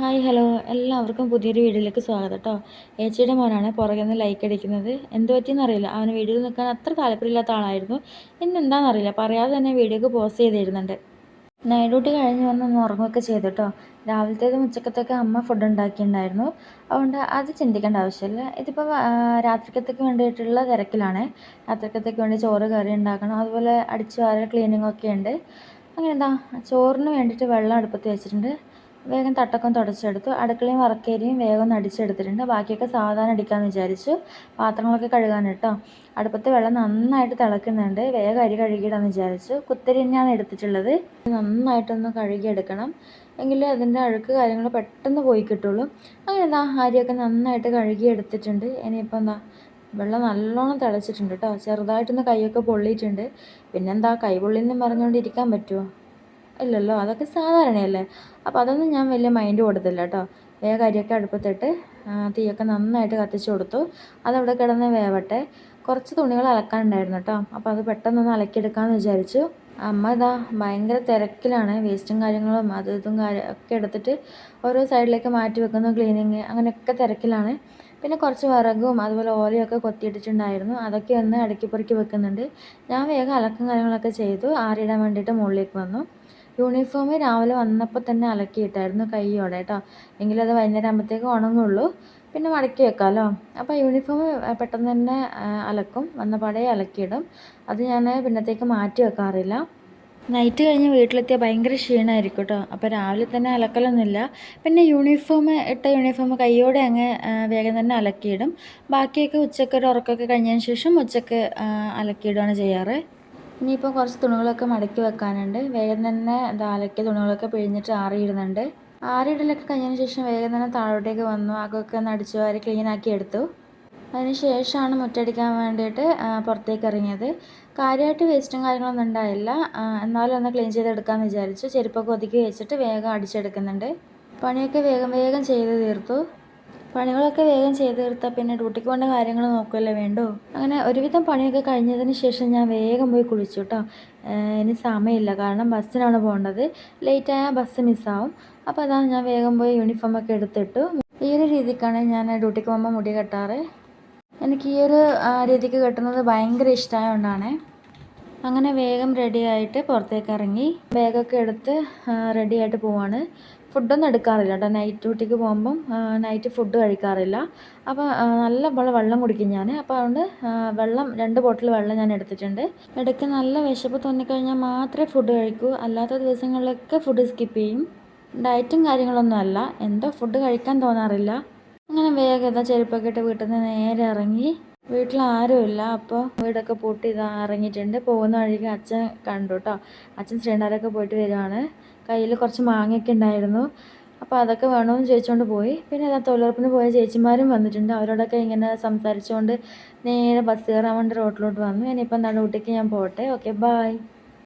Hi hello. എല്ലാവർക്കും പുതിയൊരു വീഡിയോയിലേക്ക് സ്വാഗതം കേട്ടോ ഏച്ചിയുടെ മോനാണ് പുറകെ നിന്ന് ലൈക്ക് അടിക്കുന്നത്. എന്ത് പറ്റിയെന്നറിയില്ല അവന് വീഡിയോയിൽ നിൽക്കാൻ അത്ര താല്പര്യമില്ലാത്ത ആളായിരുന്നു. ഇന്ന് എന്താണെന്നറിയില്ല പറയാതെ തന്നെ വീഡിയോക്ക് പോസ്റ്റ് ചെയ്തിരുന്നുണ്ട്. നൈറ്റ് ഡ്യൂട്ടി കഴിഞ്ഞ് വന്ന് ഒന്ന് ഉറങ്ങുകയൊക്കെ ചെയ്തു കേട്ടോ രാവിലത്തേതും ഉച്ചക്കത്തൊക്കെ അമ്മ ഫുഡ് ഉണ്ടാക്കിയിട്ടുണ്ടായിരുന്നു. അതുകൊണ്ട് അത് ചിന്തിക്കേണ്ട ആവശ്യമില്ല. ഇതിപ്പോൾ രാത്രിക്കത്തേക്ക് വേണ്ടിയിട്ടുള്ള തിരക്കിലാണ്. രാത്രിക്കത്തേക്ക് വേണ്ടി ചോറ് കറി ഉണ്ടാക്കണം. അതുപോലെ അടിച്ചു വാരൽ ക്ലീനിങ്ങൊക്കെ ഉണ്ട്. അങ്ങനെന്താ ചോറിന് വേണ്ടിയിട്ട് വെള്ളം അടുപ്പത്ത് വെച്ചിട്ടുണ്ട്. വേഗം തട്ടൊക്കെ തുടച്ചെടുത്തു. അടുക്കളയും വറക്കേരിയും വേഗം ഒന്ന് അടിച്ചെടുത്തിട്ടുണ്ട് ബാക്കിയൊക്കെ സാധാരണ അടിക്കാമെന്ന് വിചാരിച്ചു. പാത്രങ്ങളൊക്കെ കഴുകാൻ കേട്ടോ അടുപ്പത്ത് വെള്ളം നന്നായിട്ട് തിളക്കുന്നുണ്ട്. വേഗം അരി കഴുകിയിടാന്ന് വിചാരിച്ചു. കുത്തരി തന്നെയാണ് എടുത്തിട്ടുള്ളത്. നന്നായിട്ടൊന്ന് കഴുകിയെടുക്കണം. എങ്കിലേ അതിന്റെ അഴുക്ക് കാര്യങ്ങൾ പെട്ടെന്ന് പോയി കിട്ടുള്ളൂ. അങ്ങനെ എന്താ അരിയൊക്കെ നന്നായിട്ട് കഴുകിയെടുത്തിട്ടുണ്ട്. ഇനിയിപ്പോൾ എന്താ വെള്ളം നല്ലോണം തിളച്ചിട്ടുണ്ട് കേട്ടോ ചെറുതായിട്ടൊന്ന് കൈയൊക്കെ പൊള്ളിയിട്ടുണ്ട്. പിന്നെന്താ കൈ പൊള്ളിയെന്നും പറഞ്ഞുകൊണ്ടിരിക്കാൻ പറ്റുമോ ഇല്ലല്ലോ അതൊക്കെ സാധാരണയല്ലേ? അപ്പോൾ അതൊന്നും ഞാൻ വലിയ മൈൻഡ് കൊടുത്തില്ല കേട്ടോ വേഗം അരിയൊക്കെ അടുപ്പത്തിട്ട് തീയൊക്കെ നന്നായിട്ട് കത്തിച്ച് കൊടുത്തു. അതവിടെ കിടന്ന് വേവട്ടെ. കുറച്ച് തുണികൾ അലക്കാനുണ്ടായിരുന്നു കേട്ടോ അപ്പോൾ അത് പെട്ടെന്നൊന്ന് അലക്കിയെടുക്കാമെന്ന് വിചാരിച്ചു. അമ്മ ഇതാ ഭയങ്കര തിരക്കിലാണ്. വേസ്റ്റും കാര്യങ്ങളും അതും ഇതും കാര്യം ഒക്കെ എടുത്തിട്ട് ഓരോ സൈഡിലേക്ക് മാറ്റി വെക്കുന്നു ക്ലീനിങ് അങ്ങനെയൊക്കെ തിരക്കിലാണ്. പിന്നെ കുറച്ച് വിറകും അതുപോലെ ഓലയൊക്കെ കൊത്തിയിട്ടിട്ടുണ്ടായിരുന്നു. അതൊക്കെ ഒന്ന് അടുക്കി പെറുക്കി വെക്കുന്നുണ്ട്. ഞാൻ വേഗം അലക്കും കാര്യങ്ങളൊക്കെ ചെയ്തു. ആറിയിടാൻ വേണ്ടിയിട്ട് മുകളിലേക്ക് വന്നു. യൂണിഫോം രാവിലെ വന്നപ്പോൾ തന്നെ അലക്കിയിട്ടായിരുന്നു കൈയോടെ കേട്ടോ. എങ്കിലും അത് വൈകുന്നേരം ആകുമ്പോഴത്തേക്ക് ഉണങ്ങുള്ളൂ. പിന്നെ മടക്കി വെക്കാമല്ലോ. അപ്പോൾ യൂണിഫോം പെട്ടെന്ന് തന്നെ അലക്കും. വന്ന പാടെ അലക്കിയിടും. അത് ഞാൻ പിന്നത്തേക്ക് മാറ്റി വെക്കാറില്ല. നൈറ്റ് കഴിഞ്ഞ് വീട്ടിലെത്തിയാൽ ഭയങ്കര ക്ഷീണമായിരിക്കും കേട്ടോ. അപ്പോൾ രാവിലെ തന്നെ അലക്കലൊന്നുമില്ല. പിന്നെ യൂണിഫോം ഇട്ട യൂണിഫോം കൈയോടെ അങ്ങ് വേഗം തന്നെ അലക്കിയിടും. ബാക്കിയൊക്കെ ഉച്ചയ്ക്ക് ഒരു ഉറക്കമൊക്കെ കഴിഞ്ഞതിന് ശേഷം ഉച്ചയ്ക്ക് അലക്കിയിടുകയാണ് ചെയ്യാറ്. ഇനിയിപ്പോൾ കുറച്ച് തുണികളൊക്കെ മടക്കി വെക്കാനുണ്ട്. വേഗം തന്നെ ദാലയ്ക്ക് തുണികളൊക്കെ പിഴിഞ്ഞിട്ട് ആറിയിടുന്നുണ്ട്. ആറിയിടലൊക്കെ കഴിഞ്ഞതിന് ശേഷം വേഗം തന്നെ താഴോട്ടേക്ക് വന്നു. അകൊക്കെ ഒന്ന് അടിച്ചു വാരി ക്ലീനാക്കി എടുത്തു. അതിന് ശേഷമാണ് മുറ്റടിക്കാൻ വേണ്ടിയിട്ട് പുറത്തേക്ക് ഇറങ്ങിയത്. കാര്യമായിട്ട് വേസ്റ്റും കാര്യങ്ങളൊന്നും ഉണ്ടായില്ല. എന്നാലും ഒന്ന് ക്ലീൻ ചെയ്തെടുക്കാമെന്ന് വിചാരിച്ചു. ചെരുപ്പൊക്കെ ഒതുക്കി വെച്ചിട്ട് വേഗം അടിച്ചെടുക്കുന്നുണ്ട്. പണിയൊക്കെ വേഗം വേഗം ചെയ്ത് തീർത്തു. പണികളൊക്കെ വേഗം ചെയ്ത് തീർത്താൽ പിന്നെ ഡ്യൂട്ടിക്ക് പോകേണ്ട കാര്യങ്ങൾ നോക്കുകയല്ലേ വേണ്ടോ? അങ്ങനെ ഒരുവിധം പണിയൊക്കെ കഴിഞ്ഞതിന് ശേഷം ഞാൻ വേഗം പോയി കുളിച്ചു കേട്ടോ ഇനി സമയമില്ല. കാരണം ബസ്സിനാണ് പോകേണ്ടത്. ലേറ്റ് ലേറ്റായാൽ ബസ് മിസ്സാവും. അപ്പോൾ അതാണ് ഞാൻ വേഗം പോയി യൂണിഫോമൊക്കെ എടുത്തിട്ടു. ഈ ഒരു രീതിക്കാണ് ഞാൻ ഡ്യൂട്ടിക്ക് പോകുമ്പോൾ മുടി കെട്ടാറ്. എനിക്ക് ഈ ഒരു രീതിക്ക് കെട്ടുന്നത് ഭയങ്കര ഇഷ്ടമായതുകൊണ്ടാണ് അങ്ങനെ വേഗം റെഡിയായിട്ട് പുറത്തേക്ക് ഇറങ്ങി ബാഗൊക്കെ എടുത്ത് റെഡിയായിട്ട് പോവാണ്. ഫുഡൊന്നും എടുക്കാറില്ല കേട്ടോ. നൈറ്റ് ഡ്യൂട്ടിക്ക് പോകുമ്പം നൈറ്റ് ഫുഡ് കഴിക്കാറില്ല. അപ്പോൾ നല്ല പോലെ വെള്ളം കുടിക്കും ഞാൻ അപ്പോൾ അതുകൊണ്ട് വെള്ളം രണ്ട് ബോട്ടിൽ വെള്ളം ഞാൻ എടുത്തിട്ടുണ്ട്. ഇടയ്ക്ക് നല്ല വിശപ്പ് തോന്നിക്കഴിഞ്ഞാൽ മാത്രമേ ഫുഡ് കഴിക്കൂ. അല്ലാത്ത ദിവസങ്ങളിലൊക്കെ ഫുഡ് സ്കിപ്പ് ചെയ്യും. ഡയറ്റും കാര്യങ്ങളൊന്നും അല്ല. എന്തോ ഫുഡ് കഴിക്കാൻ തോന്നാറില്ല. അങ്ങനെ വേഗം ചെരുപ്പൊക്കെ ഇട്ട് വീട്ടിൽ നിന്ന് നേരെ ഇറങ്ങി. വീട്ടിൽ ആരുമില്ല അപ്പോൾ വീടൊക്കെ പൂട്ടി ഇതാ ഇറങ്ങിയിട്ടുണ്ട്. പോകുന്ന വഴിക്ക് അച്ഛൻ കണ്ടു കേട്ടോ അച്ഛൻ ശ്രീണ്ടാരൊക്കെ പോയിട്ട് വരുവാണ്. കയ്യിൽ കുറച്ച് മാങ്ങയൊക്കെ ഉണ്ടായിരുന്നു. അപ്പോൾ അതൊക്കെ വേണമെന്ന് ചോദിച്ചുകൊണ്ട് പോയി. പിന്നെ ഞാൻ തൊഴിലുറപ്പിന് പോയ ചേച്ചിമാരും വന്നിട്ടുണ്ട്. അവരോടൊക്കെ ഇങ്ങനെ സംസാരിച്ചുകൊണ്ട് നേരെ ബസ് കയറാൻ വേണ്ടി റോട്ടിലോട്ട് വന്നു. ഇനിയിപ്പോൾ എന്നാൽ ഊട്ടിക്ക് ഞാൻ പോട്ടെ. Okay bye